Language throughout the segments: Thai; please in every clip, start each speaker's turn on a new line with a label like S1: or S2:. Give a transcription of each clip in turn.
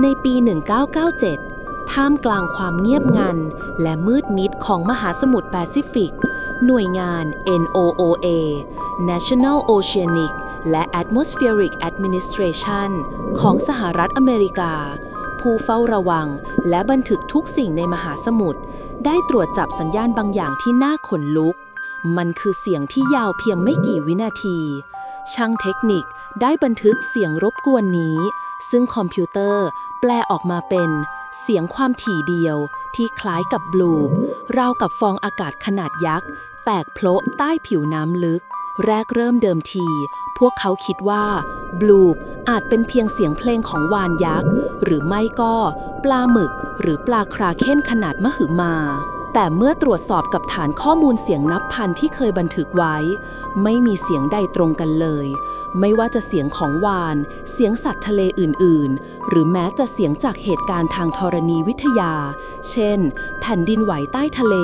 S1: ในปี 1997 ท่ามกลางความเงียบงัน และมืดมิดของมหาสมุทรแปซิฟิก หน่วยงาน NOOA National Oceanic และ Atmospheric Administration ของสหรัฐอเมริกา ผู้เฝ้าระวังและบันทึกทุกสิ่งในมหาสมุทรได้ตรวจจับสัญญาณบางอย่างที่น่าขนลุก มันคือเสียงที่ยาวเพียงไม่กี่วินาที ช่างเทคนิคได้บันทึกเสียงรบกวนนี้ ซึ่งคอมพิวเตอร์แปลออกมาเป็น เสียงความถี่เดียวที่คล้ายกับบลูปราวกับฟองอากาศขนาดยักษ์ แตกโผละใต้ผิวน้ำลึก แรกเริ่มเดิมที พวกเขาคิดว่าบลูปอาจเป็นเพียงเสียงเพลงของวานยักษ์ หรือไม่ก็ ปลาหมึก หรือปลาคราเค้นขนาดมหึมา แต่เมื่อตรวจสอบกับฐานข้อมูลเสียงนับพันที่เคยบันทึกไว้ ไม่มีเสียงใดตรงกันเลย ไม่ว่าจะเสียงของวาน เสียงสัตว์ทะเลอื่น ๆ หรือแม้จะเสียงจากเหตุการณ์ทางธรณีวิทยา เช่น แผ่นดินไหวใต้ทะเล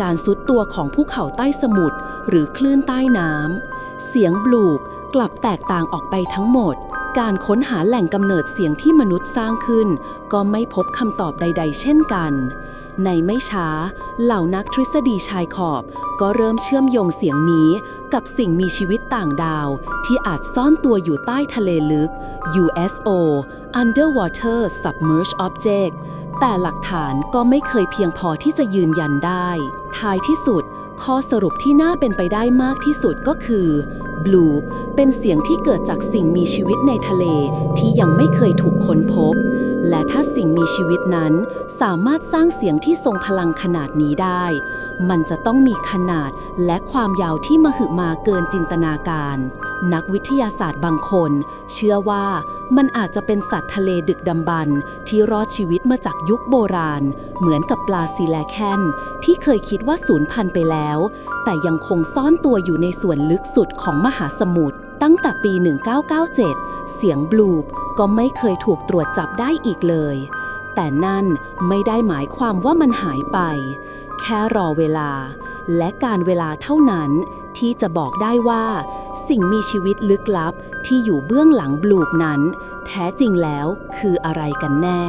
S1: การซุดตัวของภูเขาใต้สมุทรหรือคลื่นใต้น้ำเสียงบลูปกลับแตกต่างออกไปทั้งหมด การค้นหาแหล่งกำเนิดเสียงที่มนุษย์สร้างขึ้น ก็ไม่พบคำตอบใด ๆ เช่นกัน ในไม่ช้า เหล่านักทฤษฎีชายขอบ ก็เริ่มเชื่อมโยงเสียงนี้กับสิ่งมีชีวิตต่างดาว ที่อาจซ่อนตัวอยู่ใต้ทะเลลึก USO Underwater Submerged Object แต่หลักฐานก็ไม่เคยเพียงพอที่จะยืนยันได้ ท้ายที่สุด ข้อสรุปที่น่าเป็นไปได้มากที่สุดก็คือ บลูเป็นเสียงที่เกิดจากสิ่งมีชีวิตในทะเลที่ยังไม่เคยถูกค้นพบ และถ้าสิ่งมีชีวิตนั้นสามารถสร้างเสียงที่ทรงพลังขนาดนี้ได้ มันจะต้องมีขนาดและความยาวที่มหึมาเกินจินตนาการ นักวิทยาศาสตร์บางคน เชื่อว่า มันอาจจะเป็นสัตว์ทะเลดึกดำบรรที่รอดชีวิตมาจากยุคโบราณ เหมือนกับปลาซีแลแคนที่เคยคิดว่าสูญพันธุ์ไปแล้ว แต่ยังคงซ่อนตัวอยู่ในส่วนลึกสุดของมหาสมุทรตั้งแต่ปี 1997 เสียงบลูปก็ไม่เคยถูกตรวจจับได้อีกเลย แต่นั่นไม่ได้หมายความว่ามันหายไป แค่รอเวลา และการเวลาเท่านั้นที่จะบอกได้ว่า สิ่งมีชีวิตลึกลับที่อยู่เบื้องหลังบลูปนั้น แท้จริงแล้วคืออะไรกันแน่